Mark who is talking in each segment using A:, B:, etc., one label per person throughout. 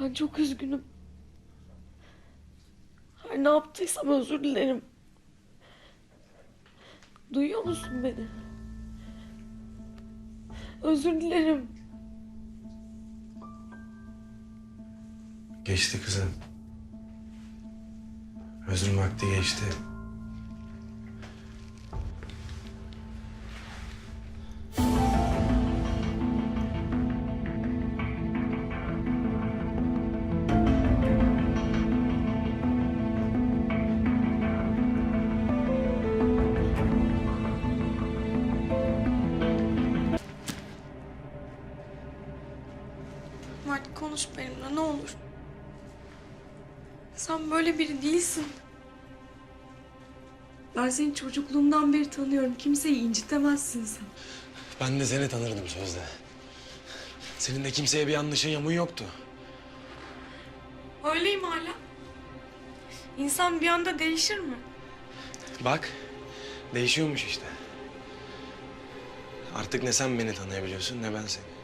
A: Ben çok üzgünüm. Her ne yaptıysam özür dilerim. Duyuyor musun beni? Özür dilerim.
B: Geçti kızım. Özrün vakti geçti.
A: Konuş benimle ne olur. Sen böyle biri değilsin. Ben seni çocukluğumdan beri tanıyorum. Kimseyi incitemezsin sen.
B: Ben de seni tanırdım sözde. Senin de kimseye bir yanlışın yamuğun yoktu.
A: Öyleyim hala. İnsan bir anda değişir mi?
B: Bak, değişiyormuş işte. Artık ne sen beni tanıyabiliyorsun ne ben seni.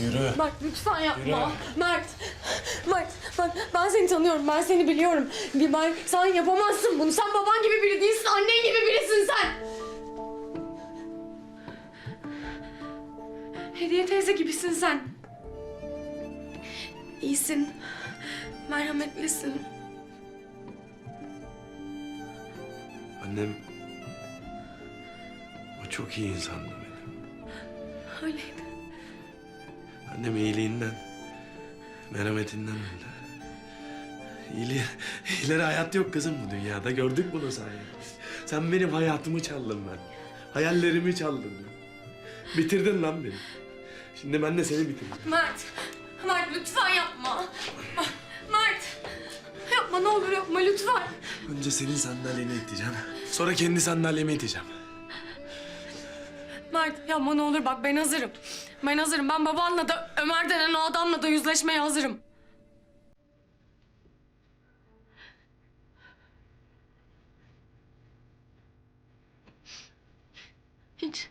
B: Yürü.
A: Mert lütfen yapma.
B: Yürü.
A: Mert, Mert bak ben seni tanıyorum, ben seni biliyorum. Bir ben, sen yapamazsın bunu. Sen baban gibi biri değilsin, annen gibi birisin sen. Hediye teyze gibisin sen. İyisin, merhametlisin.
B: Annem... O çok iyi insandı benim.
A: Öyleydi.
B: Annem iyiliğinden, merhametinden öldü. İyiliği, iyileri hayat yok kızım bu dünyada. Gördük bunu sayende. Sen benim hayatımı çaldın ben. Hayallerimi çaldın ben. Bitirdin lan beni. Şimdi ben de seni bitireceğim.
A: Mert, Mert lütfen yapma. Mert, yapma ne olur yapma lütfen.
B: Önce senin sandalyeni iteceğim. Sonra kendi sandalyemi iteceğim.
A: Mert yapma ne olur bak ben hazırım. Ben hazırım. Ben babanla da Ömer denen o adamla da yüzleşmeye hazırım. Hiç.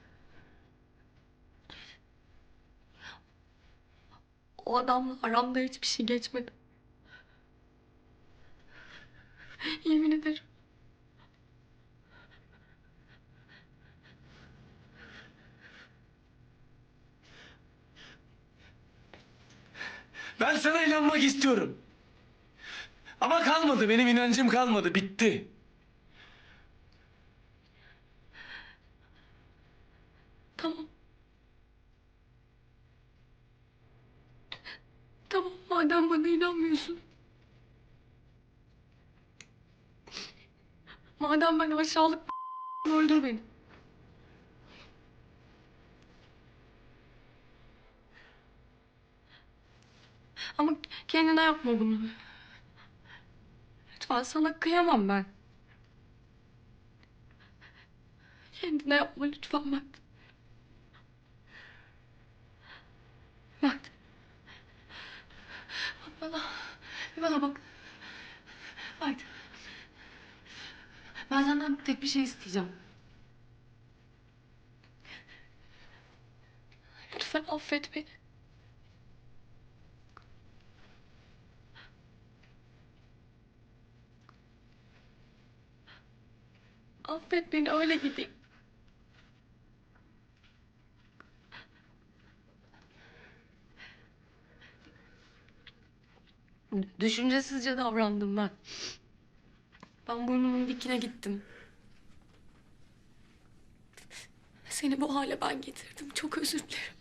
A: O adamla aramda hiçbir şey geçmedi.
B: Ben sana inanmak istiyorum. Ama kalmadı. Benim inancım kalmadı. Bitti.
A: Tamam. Tamam madem bana inanmıyorsun. Madem ben aşağılık öldür beni. Ama kendine yapma bunu. Lütfen sana kıyamam ben. Kendine yapma lütfen Mert. Mert. Bak bana. Bir bana bak. Mert. Ben senden tek bir şey isteyeceğim. Lütfen affet beni. Affet beni öyle gideyim. Düşüncesizce davrandım ben. Ben burnumun dikine gittim. Seni bu hale ben getirdim. Çok özür dilerim.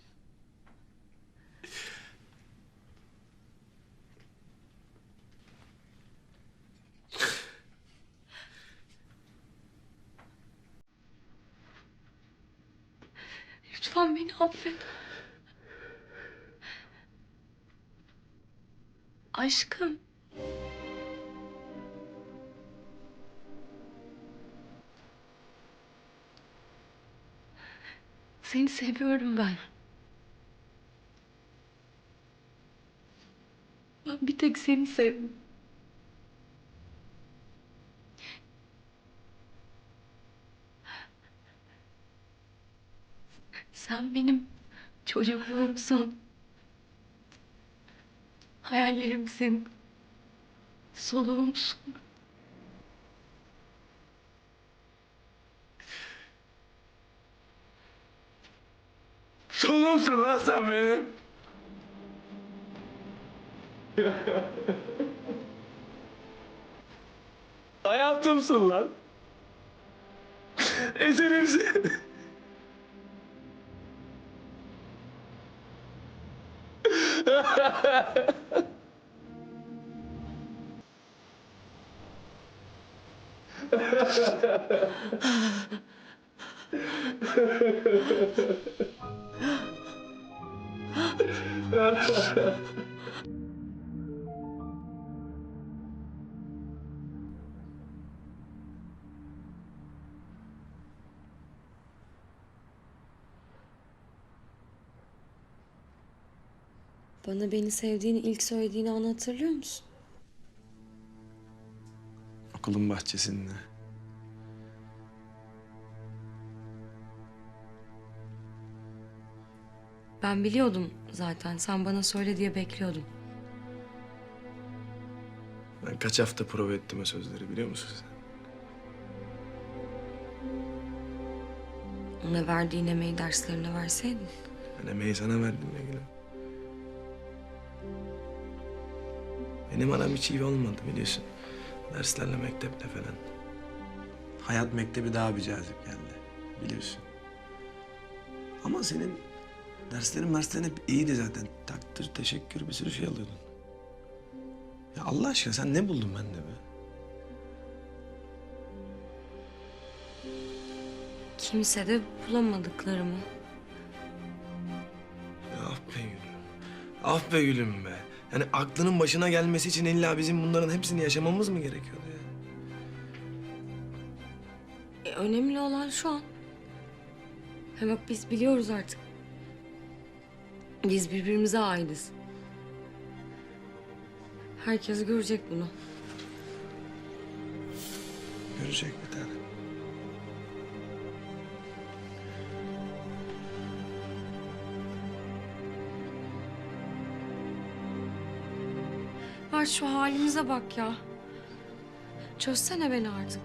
A: Lütfen beni affet. Aşkım. Seni seviyorum ben. Ben bir tek seni sevdim.
C: Sen benim çocukluğumsun. Hayallerimsin. Soluğumsun.
B: Solumsun lan sen benim. Hayatımsın lan. Eserimsin. Ha ha ha.
C: Bana beni sevdiğini ilk söylediğini an hatırlıyor musun?
B: Okulun bahçesinde.
C: Ben biliyordum zaten. Sen bana söyle diye bekliyordum.
B: Ben kaç hafta prova ettim o sözleri biliyor musun sen?
C: Ona verdiğin emeği derslerine verseydin.
B: Ben emeği sana verdim ya gülüm. Benim aram hiç iyi olmadı biliyorsun. Derslerle mekteple falan. Hayat mektebi daha bir cazip geldi biliyorsun. Ama senin derslerin derslerin hep iyiydi zaten. Takdir, teşekkür bir sürü şey alıyordun. Ya Allah aşkına sen ne buldun bende be?
C: Kimse de bulamadıklarımı.
B: Ah be gülüm be. Yani aklının başına gelmesi için illa bizim bunların hepsini yaşamamız mı gerekiyordu ya?
C: E, önemli olan şu an. Hem bak biz biliyoruz artık. Biz birbirimize aitiz. Herkes görecek bunu.
B: Görecek bir tane.
C: Var şu halimize bak ya. Çözsene beni artık.